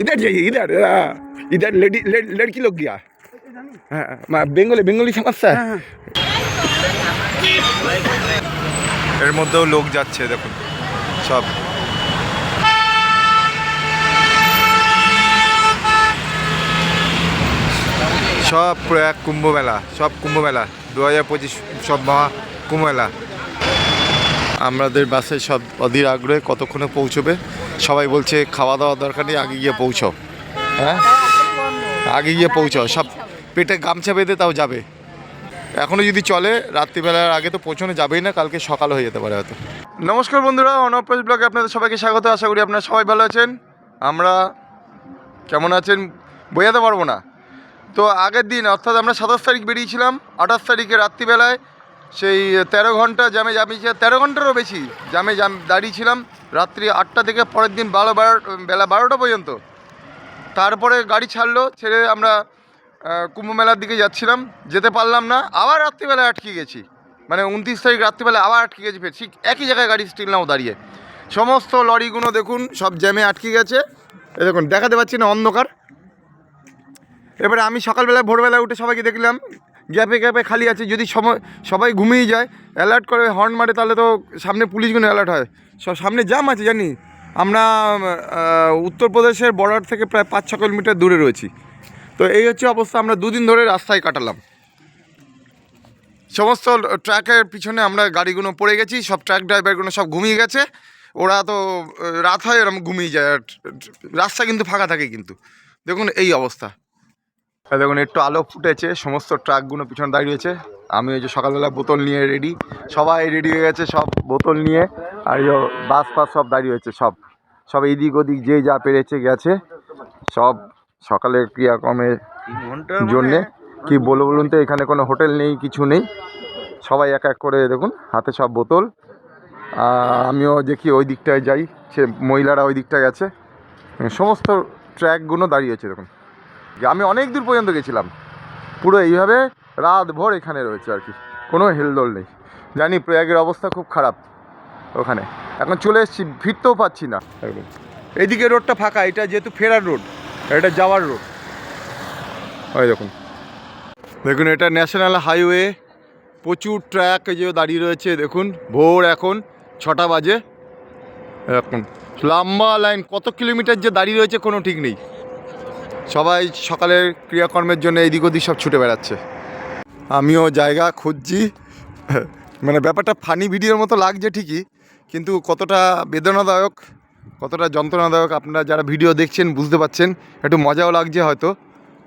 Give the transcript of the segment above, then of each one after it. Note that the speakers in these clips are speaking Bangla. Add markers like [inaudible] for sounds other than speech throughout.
इधर जाइए इधर हाँ, इधर लेडी लड़- लड़की लोग गया हाँ हाँ, बेंगली बेंगली समझता है এর মধ্যেও লোক যাচ্ছে দেখুন সব সব প্রয়াগ কুম্ভ মেলা সব কুম্ভ মেলা দু হাজার পঁচিশ সব মহা কুম্ভ মেলা আমাদের বাসে সব অধীর আগ্রহে কতক্ষণে পৌঁছবে? সবাই বলছে খাওয়া দাওয়া দরকার নেই, আগে গিয়ে পৌঁছাও। হ্যাঁ? আগে গিয়ে পৌঁছাও। সব পেটে গামছা বেঁধে তাও যাবে। এখনও যদি চলে, রাত্রিবেলার আগে তো পৌঁছানো যাবেই না, কালকে সকাল হয়ে যেতে পারে হয়তো। নমস্কার বন্ধুরা, অনপ্রেস ব্লগে আপনাদের সবাইকে স্বাগত। আশা করি আপনারা সবাই ভালো আছেন। আমরা কেমন আছেন বোঝাতে পারব না। তো আগের দিন, অর্থাৎ আমরা সাতাশ তারিখ বেরিয়েছিলাম, আঠাশ তারিখে রাত্রিবেলায় সেই তেরো ঘণ্টা জামে জামিয়েছি তেরো ঘন্টারও বেশি জামে জাম দাঁড়িয়েছিলাম রাত্রি আটটা থেকে পরের দিন বারো বারো বেলা বারোটা পর্যন্ত। তারপরে গাড়ি ছাড়লো, ছেড়ে আমরা কুম্ভ মেলার দিকে যাচ্ছিলাম, যেতে পারলাম না, আবার রাত্রিবেলায় আটকে গেছি। মানে উনত্রিশ তারিখ রাত্রিবেলায় আবার আটকে গেছি ফের, ঠিক একই জায়গায় গাড়ি স্টিল নাও দাঁড়িয়ে। সমস্ত লরিগুলো দেখুন, সব জ্যামে আটকে গেছে। এ দেখুন, দেখাতে পাচ্ছি না অন্ধকার। এবারে আমি সকালবেলা ভোরবেলা উঠে সবাইকে দেখলাম গ্যাপে গ্যাপে খালি আছে, যদি সময়, সবাই ঘুমিয়ে যায় অ্যালার্ট করে হর্ন মারে, তাহলে তো সামনে পুলিশগুলো অ্যালার্ট হয়। সব সামনে জাম আছে, জানি। আমরা উত্তরপ্রদেশের বর্ডার থেকে প্রায় পাঁচ, ছ কিলোমিটার দূরে রয়েছি। তো এই হচ্ছে অবস্থা, আমরা দুদিন ধরে রাস্তায় কাটালাম। সমস্ত ট্র্যাকের পিছনে আমরা গাড়িগুলো পড়ে গেছি, সব ট্র্যাক ড্রাইভারগুলো সব ঘুমিয়ে গেছে। ওরা তো রাত হয় এরকম ঘুমিয়ে যায়। রাস্তা কিন্তু ফাঁকা থাকে কিন্তু। দেখুন এই অবস্থা। এই দেখুন একটু আলো ফুটেছে সমস্ত ট্রাকগুলো পিছনে দাঁড়িয়েছে আমি ওই যে সকালবেলা বোতল নিয়ে রেডি সবাই রেডি হয়ে গেছে সব বোতল নিয়ে। আর যে বাস ফাস সব দাঁড়িয়ে হয়েছে সব। সব এদিক ওদিক যে যা পেরেছে গেছে সব সকালের ক্রিয়াকর্মের জন্যে। কি বলব বলুন তো এখানে কোনো হোটেল নেই কিছু নেই। সবাই এক এক করে দেখুন হাতে সব বোতল। আমিও দেখি ওই দিকটায় যাই সে মহিলারা ওই দিকটায় গেছে। সমস্ত ট্র্যাকগুলো দাঁড়িয়েছে দেখুন। আমি অনেক দূর পর্যন্ত গেছিলাম। পুরো এইভাবে রাত ভোর এখানে রয়েছে আর কি। কোনো হেলদোল নেই। জানি প্রয়াগের অবস্থা খুব খারাপ ওখানে। এখন চলে এসেছি, ফিরতেও পাচ্ছি না। একদম এইদিকে রোডটা ফাঁকা, এটা যেহেতু ফেরার রোড এটা যাওয়ার রোড। ওই দেখুন। দেখুন, এটা ন্যাশনাল হাইওয়ে। প্রচুর ট্র্যাক যে দাঁড়িয়ে রয়েছে, দেখুন। ভোর এখন ছটা বাজে। এখন লম্বা লাইন, কত কিলোমিটার যে দাঁড়িয়ে রয়েছে কোনো ঠিক নেই। সবাই সকালের ক্রিয়াকর্মের জন্য এদিক ওদিক সব ছুটে বেড়াচ্ছে। আমিও জায়গা খুঁজছি। মানে ব্যাপারটা ফানি ভিডিওর মতো লাগছে ঠিকই, কিন্তু কতটা বেদনাদায়ক, কতটা যন্ত্রণাদায়ক আপনারা যারা ভিডিও দেখছেন বুঝতে পারছেন, একটু মজাও লাগছে হয়তো।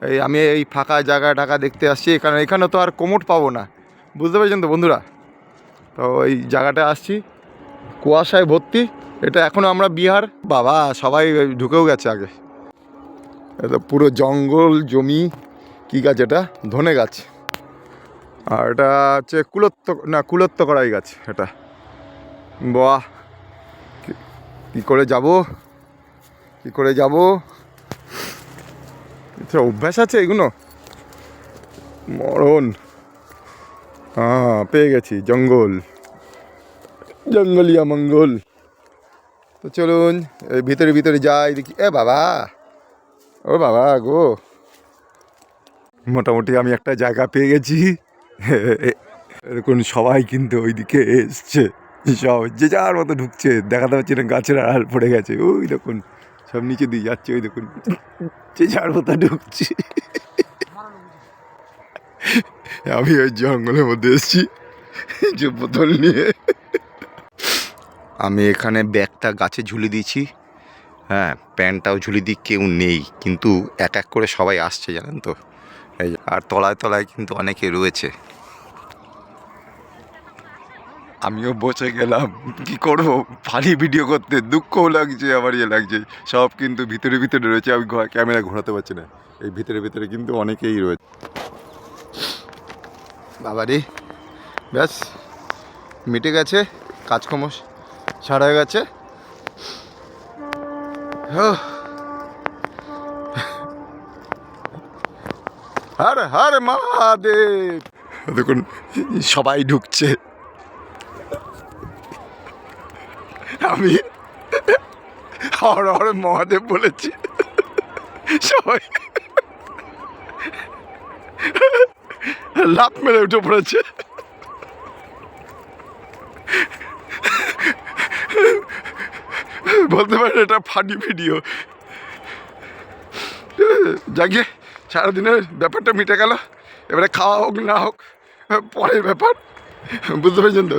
এই আমি এই ফাঁকা জায়গা টাকা দেখতে আসছি, এখানে এখানে তো আর কোমোট পাবো না। বুঝতে পেরেছেন তো বন্ধুরা? তো এই জায়গাটা আসছি, কুয়াশায় ভর্তি, এটা এখনও আমরা বিহার। বাবা, সবাই ঢুকেও গেছে আগে। এটা পুরো জঙ্গল, জমি, কী গাছ এটা? ধনে গাছ। আর এটা হচ্ছে কুলত্ব না কুলত্ব করাই গাছ এটা। বাহ! কি- করে যাব? কি করে যাব? আচ্ছা অভ্যাস আছে এগুলো মরণ। হ্যাঁ পেয়ে গেছি, জঙ্গল। জঙ্গলিয়া মঙ্গল। তো চলুন ভিতরে ভিতরে যাই, দেখি, এ বাবা! ও বাবা গো। মোটামুটি আমি একটা জায়গা পেয়ে গেছি। এরকম সবাই কিন্তু ওইদিকে এসছে। সব যে যার মতো ঢুকছে। দেখাতে পাচ্ছি না, গাছের আড়াল পড়ে গেছে। ওই দেখুন, সব নিচে দিয়ে যাচ্ছে, ওই দেখুন। যে যার মতো ঢুকছে। আমি ওই জঙ্গলের মধ্যে এসেছি। যে বোতল নিয়ে। আমি এখানে ব্যাগটা গাছে ঝুলে দিয়েছি। হ্যাঁ প্যান্টটাও ঝুলি দিক কেউ নেই, কিন্তু এক এক করে সবাই আসছে, জানেন তো? এই আর তলায় তলায় কিন্তু অনেকে রয়েছে। আমিও বসে গেলাম, কি করব? ফানি ভিডিও করতে দুঃখও লাগছে আবার ইয়ে লাগছে। সব কিন্তু ভিতরে ভিতরে রয়েছে, আমি ক্যামেরা ঘোরাতে পারছি না। এই ভিতরে ভিতরে কিন্তু অনেকেই রয়েছে বাবারে, ব্যাস, মিটে গেছে, কাজকর্ম সারা হয়ে গেছে। হর হর মহাদেব। দেখুন, সবাই ঢুকছে। আমি হর হর মহাদেব বলেছি। সবাই লাভ মেরে উঠে পড়েছে। বলতে পারেন এটা ফানি ভিডিও যাকে সারাদিনের ব্যাপারটা মিটে গেল এবারে খাওয়া হোক না হোক পরের ব্যাপার বুঝতে পেরেছেন তো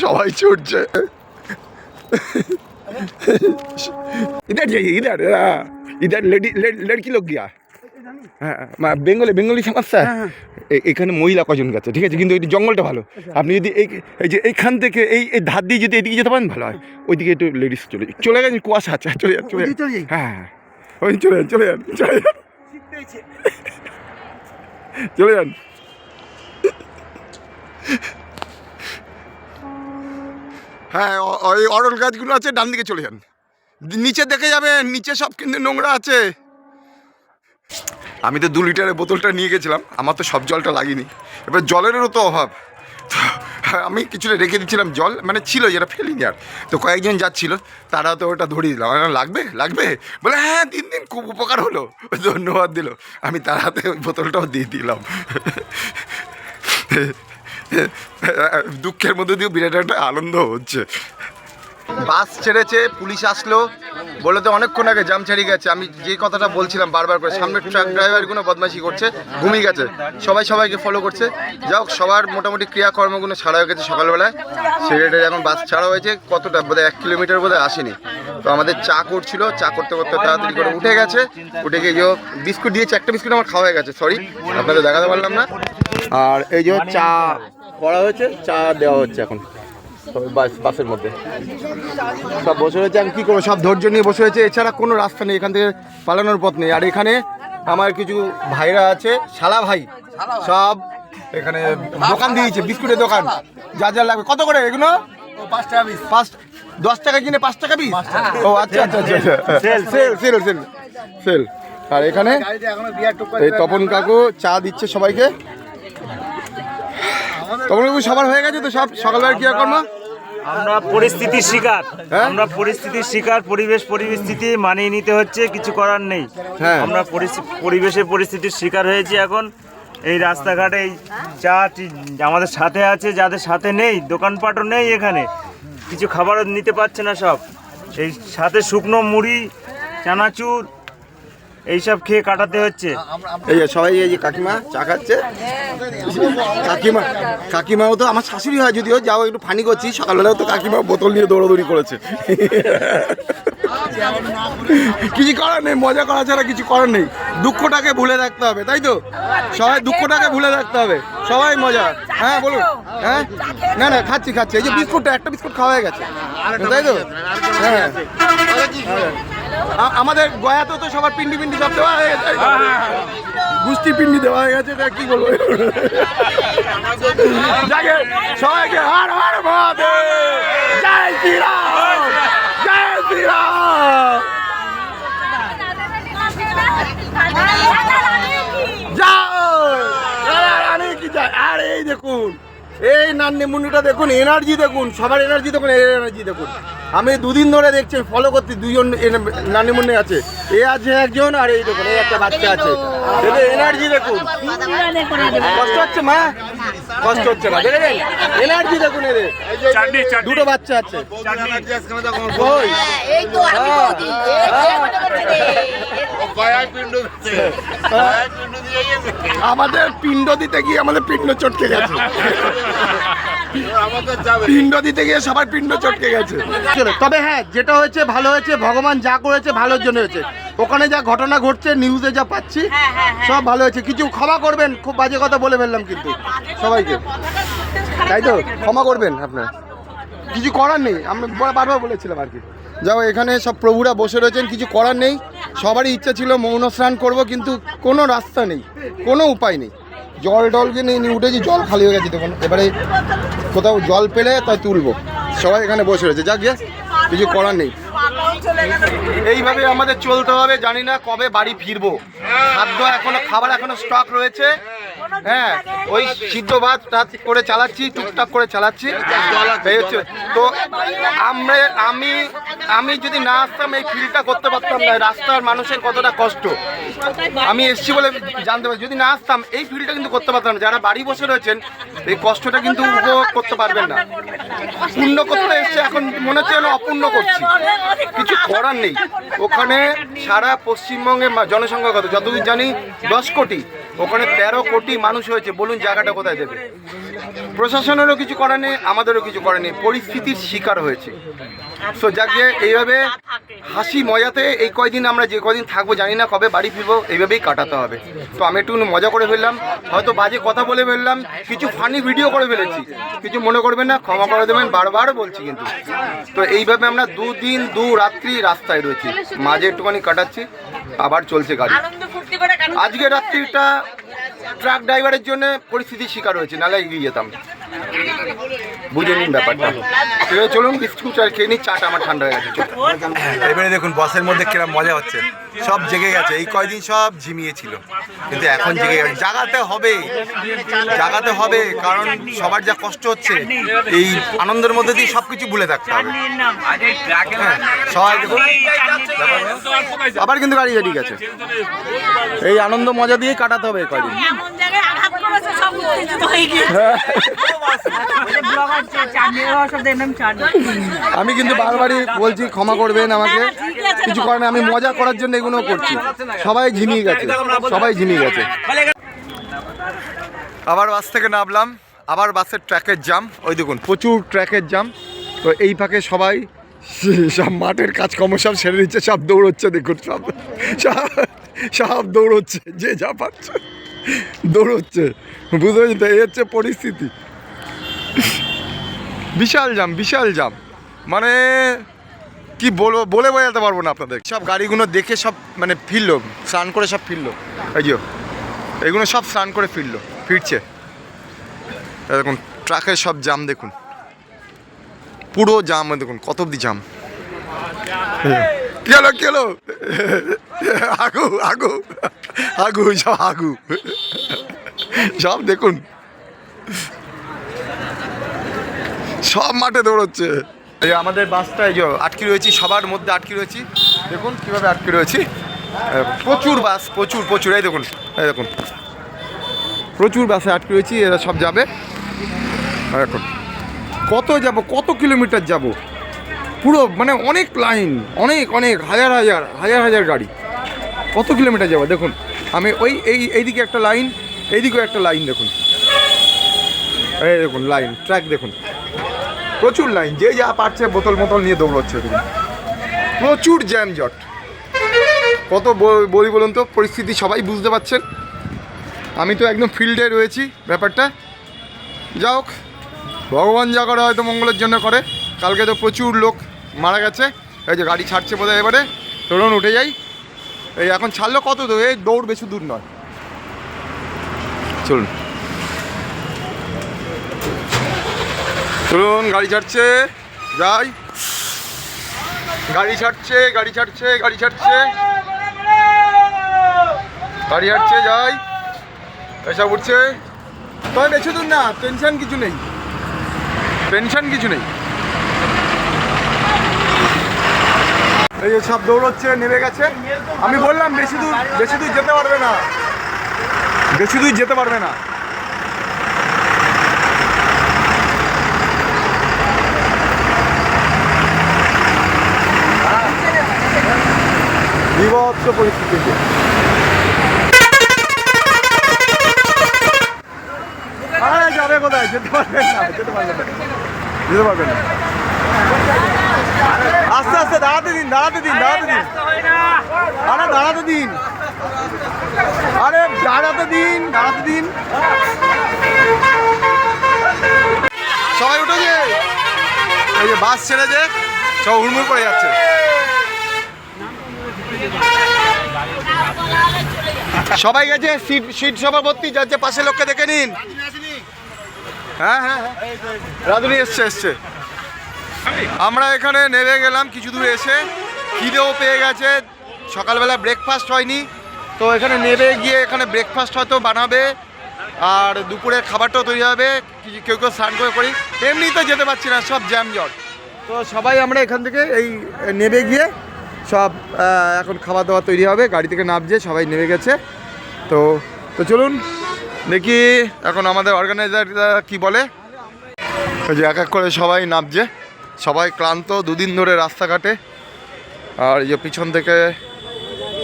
সবাই চড়ছে इधर जाइए इधर हाँ, इधर लेडी लेड- लड़की लोग गया হ্যাঁ মা বেঙ্গলি বেঙ্গলি সমস্যা এ- এখানে মহিলা কজন গেছে ঠিক আছে? কিন্তু এই জঙ্গলটা ভালো। আপনি যদি এই এই যে এইখান থেকে এই এই ধার দিয়ে যদি এদিকে যেতে পারেন ভালো হয়। ওইদিকে একটু লেডিস চলে চলে গেছেন কুয়াশা আছে চলে যান চলে যান। চলে হ্যাঁ হ্যাঁ। ওই চলে যান চলে যান চলে যান। চলে যান। হ্যাঁ ওই অরল গাছগুলো আছে ডান দিকে চলে যান। নিচে দেখে যাবেন নিচে সব কিন্তু নোংরা আছে। আমি তো দু লিটারের বোতলটা নিয়ে গেছিলাম, আমার তো সব জলটা লাগেনি। এবার জলেরও তো অভাব। আমি কিছুটা রেখে দিচ্ছিলাম জল মানে ছিল যেটা ফেলিনি আর। তো কয়েকজন যাচ্ছিল, তারা তো ওটা ধরিয়ে দিলাম লাগবে? লাগবে? বলে হ্যাঁ দিন দিন খুব উপকার হলো। ধন্যবাদ দিল। আমি তার হাতে ওই বোতলটাও দিয়ে দিলাম। দুঃখের মধ্যে দিয়েও বিরাট একটা আনন্দ হচ্ছে। বাস ছেড়েছে, পুলিশ আসলো। বলে তো অনেকক্ষণ আগে জাম ছাড়িয়ে গেছে। আমি যে কথাটা বলছিলাম বারবার করে সামনের ট্রাক ড্রাইভারগুলো বদমাশি করছে, ঘুমিয়ে গেছে। সবাই সবাইকে ফলো করছে। যাই হোক, সবার মোটামুটি ক্রিয়াকর্মগুলো ছাড়া হয়ে গেছে সকালবেলায়। সিগারেটের এখন বাস ছাড়া হয়েছে, কতটা বোধহয় এক কিলোমিটার বোধহয় আসেনি। তো আমাদের চা করছিল, চা করতে করতে তাড়াতাড়ি করে উঠে গেছে। উঠে গিয়ে বিস্কুট দিয়েছে, একটা বিস্কুট আমার খাওয়া হয়ে গেছে সরি আপনাদের দেখাতে পারলাম না। আর এই যে চা করা হয়েছে, চা দেওয়া হচ্ছে এখন। বাসের মধ্যে। সব বসে রয়েছে আমি কী করব? সব ধৈর্য নিয়ে বসে রয়েছে। এছাড়া কোনো রাস্তা নেই এখান থেকে পালানোর পথ নেই। আর এখানে আমার কিছু ভাইরা আছে শালা ভাই। সব এখানে দোকান দিয়েছে বিস্কুটের দোকান। যা যা লাগবে। কত করে এগুলো? পাঁচ দশ টাকা কিনে পাঁচ টাকা পিস ও আচ্ছা আচ্ছা আচ্ছা sale sale. Sale sale sale আর এখানে এই তপন কাকু চা দিচ্ছে সবাইকে। তপন কাকু সবার হয়ে গেছে তো সব? সকালবেলা ক্রিয়াকর্ম? আমরা পরিস্থিতির শিকার। হ্যাঁ? আমরা পরিস্থিতির শিকার পরিবেশ পরিস্থিতি মানিয়ে নিতে হচ্ছে কিছু করার নেই। হ্যাঁ। আমরা পরিবেশের পরিস্থিতির শিকার হয়েছি এখন। এই রাস্তাঘাটে চা আমাদের সাথে আছে যাদের সাথে নেই দোকানপাটও নেই এখানে। কিছু খাবারও নিতে পারছে না সব। এই সাথে শুকনো মুড়ি চানাচুর এইসব খেয়ে কাটাতে হচ্ছে। এই যে সবাই এই যে কাকিমা চা খাচ্ছে। কাকিমা কাকিমাও তো আমার শাশুড়ি হয় যদিও যাও একটু ফানি করছি সকালবেলাও তো কাকিমা বোতল নিয়ে দৌড়াদৌড়ি করেছে। কিছু করার নেই মজা করা ছাড়া কিছু করার নেই। দুঃখটাকে ভুলে রাখতে হবে তাই তো? সবাই দুঃখটাকে ভুলে রাখতে হবে। সবাই মজা। হ্যাঁ বলুন। হ্যাঁ? না না খাচ্ছি খাচ্ছি। এই যে বিস্কুটটা একটা বিস্কুট খাওয়া হয়ে গেছে। তাই তো? হ্যাঁ। আমাদের গয়াতে তো সবার পিন্ডি পিন্ডি সব দেওয়া হয়ে গেছে। গুষ্টি পিন্ডি দেওয়া হয়ে গেছে কি বলব? যাকে সবাইকে হার হার মহাদেব জয় শ্রীরাম জয় শ্রীরাম। আর এই দেখুন এই নান্নি মুন্নিটা দেখুন এনার্জি দেখুন সবার এনার্জি দেখুন এর এনার্জি দেখুন। আমি দুদিন ধরে দেখছি ফলো করতে দুজন নান্নি মুন্নি আছে। এ আছে একজন আর এই দেখুন এই একটা বাচ্চা আছে। এদের এনার্জি দেখুন। কষ্ট হচ্ছে মা? কষ্ট হচ্ছে না দেখেছেন? এনার্জি দেখুন এদের। দুটো বাচ্চা আছে। রে আমাদের পিণ্ড দিতে গিয়ে আমাদের পিণ্ড চটকে গেছে। [laughs] পিণ্ড দিতে গিয়ে সবার পিণ্ড চটকে গেছে। তবে হ্যাঁ যেটা হয়েছে, ভালো হয়েছে, ভগবান যা করেছে, ভালোর জন্য হয়েছে। ওখানে যা ঘটনা ঘটছে নিউজে যা পাচ্ছি, সব ভালো হয়েছে। কিছু ক্ষমা করবেন, খুব বাজে কথা বলে ফেললাম কিন্তু সবাইকে। তাই তো? ক্ষমা করবেন আপনার। কিছু করার নেই, আমি বারবার বলেছিলাম আর কি। যাও এখানে সব প্রভুরা বসে রয়েছেন, কিছু করার নেই। সবারই ইচ্ছা ছিল মৌন স্নান করব, কিন্তু কোনো রাস্তা নেই, কোনো উপায় নেই। জল টলকে নিয়ে নিয়ে উঠেছি, জল খালি হয়ে গেছে তখন এবারে কোথাও জল পেলে তাই তুলবো। সবাই এখানে বসে রয়েছে। যাক গে, কিছু করার নেই। এইভাবে আমাদের চলতে হবে, জানি না কবে বাড়ি ফিরবো। খাদ্য এখনও, খাবার এখনও স্টক রয়েছে। হ্যাঁ ওই সিদ্ধ ভাত করে চালাচ্ছি, টুকটাক করে চালাচ্ছি। তো আমরা, আমি আমি যদি না আসতাম, এই ফিলটা করতে পারতাম না। রাস্তার মানুষের কতটা কষ্ট। আমি এসছি বলে জানতে পারি যদি না আসতাম, এই ফিলটা কিন্তু করতে পারতাম না। যারা বাড়ি বসে রয়েছেন, এই কষ্টটা কিন্তু উপভোগ করতে পারবেন না। পূর্ণ করতে এসছে, এখন মনে হচ্ছে অপূর্ণ করছি। কিছু করার নেই। ওখানে সারা পশ্চিমবঙ্গের মা- জনসংখ্যা কত যতদূর জানি, দশ কোটি। ওখানে তেরো কোটি মানুষ হয়েছে। বলুন জায়গাটা কোথায় দেবে প্রশাসনেরও কিছু করার নেই, আমাদেরও কিছু করার নেই। পরিস্থিতির শিকার হয়েছে। সো যাকে এইভাবে হাসি মজাতে এই কয়দিন আমরা যে কয়দিন থাকব জানি না, কবে বাড়ি ফিরবো, এইভাবেই কাটাতে হবে। তো আমি একটু মজা করে ফেললাম। হয়তো বাজে কথা বলে ফেললাম, কিছু ফানি ভিডিও করে ফেলেছি। কিছু মনে করবেন না, ক্ষমা করে দেবেন, বারবার বলছি কিন্তু। তো এইভাবে আমরা দুদিন, দু রাত্রি রাস্তায় রয়েছি। মাঝে একটুখানি কাটাচ্ছি, আবার চলছে গাড়ি। আজকে রাত্রিটা ট্রাক ড্রাইভারের জন্য পরিস্থিতির শিকার হয়েছে নালে এগিয়ে যেতাম। বুঝে নিন ব্যাপারটা। ঠিক চলুন বিস্কুট আর খেয়ে নিই চাটা আমার ঠান্ডা হয়ে গেছে এবারে দেখুন বসের মধ্যে কিরম মজা হচ্ছে। সব জেগে গেছে এই কয়দিন সব ঝিমিয়ে ছিল কিন্তু এখন জেগে গেছে। জাগাতে হবে জাগাতে হবে কারণ সবার যা কষ্ট হচ্ছে এই আনন্দের মধ্যে দিয়ে সব কিছু ভুলে থাকতে হবে। হ্যাঁ, সবাই দেখুন। আবার কিন্তু গাড়ি রেডি গেছে এই আনন্দ মজা দিয়ে কাটাতে হবে কয়দিন। এমন জায়গায় আঘাত করেছে সব উত্তেজিত হয়ে গেছে আমি কিন্তু বারবারই বলছি, ক্ষমা করবেন আমাকে। কিছু কারণে আমি মজা করার জন্য এগুলো করছি। সবাই ঝিমিয়ে গেছে, সবাই ঝিমিয়ে গেছে। আবার বাস থেকে নামলাম, আবার বাসের ট্র্যাকের জাম। ওই দেখুন, প্রচুর ট্র্যাকের জাম। তো এই ফাঁকে সবাই সব মাঠের কাজকর্ম সব সেরে দিচ্ছে সব দৌড়চ্ছে, দেখুন সব। সব দৌড়চ্ছে, যে যা পাচ্ছে, দৌড়চ্ছে। বুঝতে পারছি তো? এই হচ্ছে পরিস্থিতি। বিশাল জাম বিশাল জাম। মানে কি বলব, বলে বোঝাতে পারব না আপনাদের। সব গাড়িগুলো দেখে সব মানে ফিরলো, স্নান করে সব ফিরলো। এই যে, এগুলো সব স্নান করে ফিরলো, ফিরছে। দেখুন, ট্রাকের সব জাম দেখুন। পুরো জাম দেখুন, কত অব্দি জাম। কি হলো কি হলো? আগু আগু আগু, সব আগু। সব দেখুন। সব মাঠে দৌড়চ্ছে। এই আমাদের বাসটা এই যে আটকে রয়েছি, সবার মধ্যে আটকে রয়েছি। দেখুন কীভাবে আটকে রয়েছি। প্রচুর বাস, প্রচুর প্রচুর। এই দেখুন এই দেখুন। প্রচুর বাসে আটকে রয়েছি, এরা সব যাবে। এখন কত যাব, কত কিলোমিটার যাব? পুরো মানে অনেক লাইন, অনেক অনেক, হাজার হাজার হাজার হাজার গাড়ি। কত কিলোমিটার যাব? দেখুন, আমি ওই, এই, এইদিকে একটা লাইন, এইদিকেও একটা লাইন দেখুন। এই দেখুন, লাইন, ট্র্যাক দেখুন। প্রচুর লাইন, যে যা পারছে বোতল মোতল নিয়ে দৌড়চ্ছে প্রচুর জ্যাম জট কত বলি বলুন তো, পরিস্থিতি সবাই বুঝতে পারছেন? আমি তো একদম ফিল্ডে রয়েছি, ব্যাপারটা। যা হোক, ভগবান যা করে হয়তো মঙ্গলের জন্য করে। কালকে তো প্রচুর লোক মারা গেছে। এই যে গাড়ি ছাড়ছে বোধহয় এবারে। চলুন উঠে যাই। এই এখন ছাড়লো কত দূর? এই দৌড় বেশি দূর নয়। চলুন। চলুন গাড়ি ছাড়ছে। যাই। গাড়ি ছাড়ছে গাড়ি ছাড়ছে গাড়ি ছাড়ছে। গাড়ি ছাড়ছে, যাই। এসব উঠছে। তবে বেশি দূর না টেনশন কিছু নেই। টেনশন কিছু নেই। এই সব দৌড়চ্ছে, নেমে গেছে। আমি বললাম, বেশি দূর বেশি দূর যেতে পারবে না। বেশি দূর যেতে পারবে না। বিভৎস পরিস্থিতি। আরে যাবে কোথায়? যেতে পারবেন না, যেতে পারবেন না। যেতে পারবেন না। আস্তে আস্তে, দাঁড়াতে দিন দাঁড়াতে দিন দাঁড়াতে দিন। আরে দাঁড়াতে দিন। আরে দাঁড়াতে দিন দাঁড়াতে দিন। সবাই উঠে যে। এই যে বাস ছেড়ে যে, সব হুড়মুড় করে যাচ্ছে। সবাই গেছে, সিট সিট সবার ভর্তি যাচ্ছে পাশে লোককে দেখে নিন। হ্যাঁ হ্যাঁ হ্যাঁ। এসছে এসছে। আমরা এখানে নেমে গেলাম কিছু দূর এসে। খিদেও পেয়ে গেছে। সকালবেলা ব্রেকফাস্ট হয়নি। তো এখানে নেমে গিয়ে এখানে ব্রেকফাস্ট হয়তো বানাবে। আর দুপুরে খাবারটাও তৈরি হবে। কেউ কেউ স্নান করে করি। এমনি তো যেতে পারছি না, সব জ্যাম জট তো সবাই আমরা এখান থেকে এই নেবে গিয়ে সব এখন খাবার দাবার তৈরি হবে, গাড়ি থেকে নামছে, সবাই নেমে গেছে। তো তো চলুন, দেখি এখন আমাদের অর্গানাইজাররা কি বলে। ওই যে এক এক করে সবাই নামছে, সবাই ক্লান্ত, দুদিন ধরে রাস্তাঘাটে। আর যে পিছন থেকে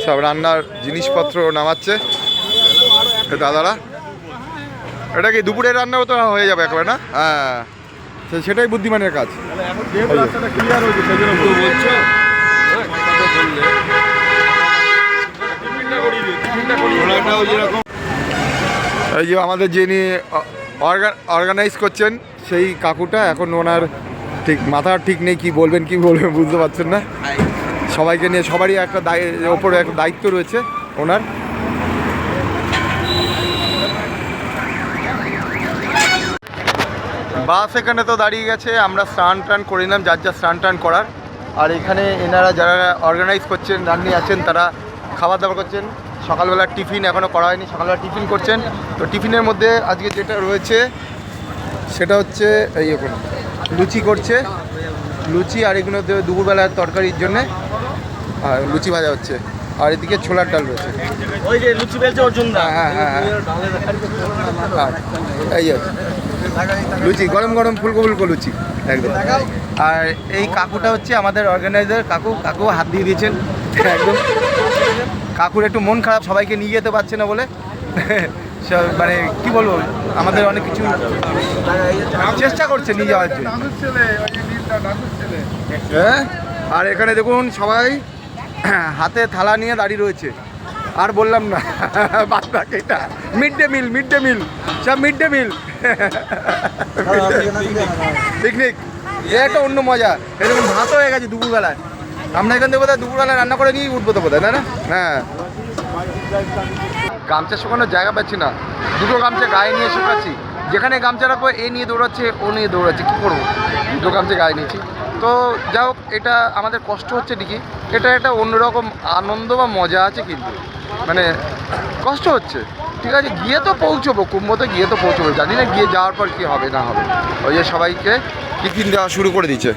সব রান্নার জিনিসপত্র নামাচ্ছে দাদারা। এটা কি দুপুরের রান্নাও তো হয়ে যাবে একেবারে, না? হ্যাঁ সেটাই বুদ্ধিমানের কাজ। এই যে আমাদের যিনি অর্গানাইজ করছেন, সেই কাকুটা এখন ওনার ঠিক মাথার ঠিক নেই, কি বলবেন কি বলবেন বুঝতে পারছেন না। সবাইকে নিয়ে সবারই একটা ওপরে একটা দায়িত্ব রয়েছে ওনার। বাস এখানে তো দাঁড়িয়ে গেছে, আমরা স্নান টান করে নিলাম, যার যা স্নান টান করার। আর এখানে এনারা যারা অর্গানাইজ করছেন রান্নি আছেন তারা খাবার দাবার করছেন। সকালবেলা টিফিন এখনও করা হয়নি সকালবেলা টিফিন করছেন। তো টিফিনের মধ্যে আজকে যেটা রয়েছে সেটা হচ্ছে এই এখন লুচি করছে। লুচি আর এগুলো দুপুরবেলার তরকারির জন্যে আর লুচি ভাজা হচ্ছে। আর এদিকে ছোলার ডাল রয়েছে। ওই যে লুচি বেলছে অর্জুন দা। হ্যাঁ হ্যাঁ হ্যাঁ এই লুচি গরম গরম ফুলকো ফুলকো লুচি। একদম। আর এই কাকুটা হচ্ছে আমাদের অর্গানাইজার কাকু কাকু হাত দিয়ে দিয়েছেন। একদম। কাকুর একটু মন খারাপ, সবাইকে নিয়ে যেতে পারছে না বলে। মানে কি বলব, আমাদের অনেক কিছু চেষ্টা করছে নিয়ে যাওয়ার জন্য। হ্যাঁ? আর এখানে দেখুন সবাই হাতে থালা নিয়ে দাঁড়িয়ে রয়েছে। আর বললাম না। বাদ এটা। Mid day meal mid day meal সব মিড ডে মিল পিকনিক এ একটা অন্য মজা। এরকম ভাত হয়ে গেছে দুপুরবেলায়। আমরা এখান থেকে বোধহয় দুপুরবেলায় রান্না করে নিয়ে উঠবো তো বোধহয় না না? হ্যাঁ। গামছা শুকানোর জায়গা পাচ্ছি না। দুটো গামছা গায়ে নিয়ে শুকাচ্ছি। যেখানে গামছা রাখব, এ নিয়ে দৌড়াচ্ছে, ও নিয়ে দৌড়াচ্ছে। কী করব? দুটো গামছা গায়ে নিয়েছি। তো যা হোক, এটা আমাদের কষ্ট হচ্ছে ঠিকই। এটা একটা অন্যরকম আনন্দ বা মজা আছে কিন্তু। মানে কষ্ট হচ্ছে। ঠিক আছে, গিয়ে তো পৌঁছবো, কুম্ভতে গিয়ে তো পৌঁছবো। জানি না গিয়ে যাওয়ার পর কি হবে, না হবে। ওই যে সবাইকে টিফিন দেওয়া শুরু করে দিচ্ছে।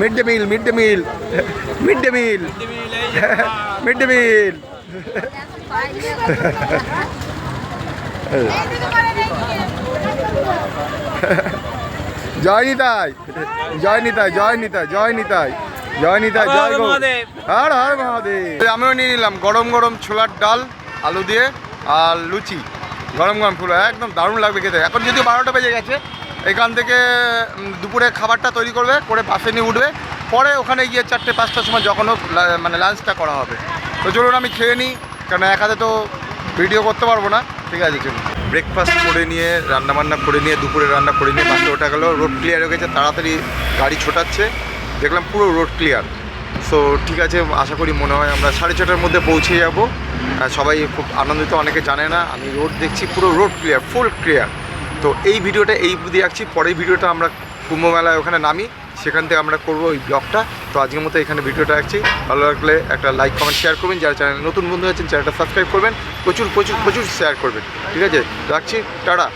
Mid day meal, mid day meal, mid day meal, mid day meal. [laughs] জয় নিতাই জয় নিতাই জয় নিতাই জয় নিতাই জয় নিতাই জয় গো। হর হর মহাদেব। আমিও নিয়ে নিলাম গরম গরম ছোলার ডাল আলু দিয়ে আর লুচি। গরম গরম ফুল একদম দারুণ লাগবে খেতে। এখন যদিও বারোটা বেজে গেছে এখান থেকে দুপুরে খাবারটা তৈরি করবে করে বাসে নিয়ে উঠবে। পরে ওখানে গিয়ে চারটে, পাঁচটার সময় যখন হোক মানে লাঞ্চটা করা হবে। তো চলুন আমি খেয়ে নিই, কারণ এক হাতে তো ভিডিও করতে পারব না। ঠিক আছে, চলুন। ব্রেকফাস্ট করে নিয়ে রান্না বান্না করে নিয়ে, দুপুরে রান্না করে নিয়ে বাসে ওঠা গেলো রোড ক্লিয়ার হয়ে গেছে, তাড়াতাড়ি গাড়ি ছোটাচ্ছে। দেখলাম পুরো রোড ক্লিয়ার সো ঠিক আছে, আশা করি মনে হয় আমরা সাড়ে ছটার মধ্যে পৌঁছে যাব। সবাই খুব আনন্দিত, অনেকে জানে না, আমি রোড দেখছি পুরো রোড ক্লিয়ার ফুল ক্লিয়ার তো এই ভিডিওটা এই দিয়ে রাখছি, পরের ভিডিওটা আমরা কুম্ভমেলায় ওখানে নামি। সেখান থেকে আমরা করব ওই ব্লগটা। তো আজকের মতো এখানে ভিডিওটা রাখছি। ভালো লাগলে একটা লাইক, কমেন্ট শেয়ার করবেন। যারা চ্যানেল নতুন বন্ধু আছেন, চ্যানেলটা সাবস্ক্রাইব করবেন। প্রচুর প্রচুর প্রচুর শেয়ার করবেন। ঠিক আছে? রাখছি। টাটা।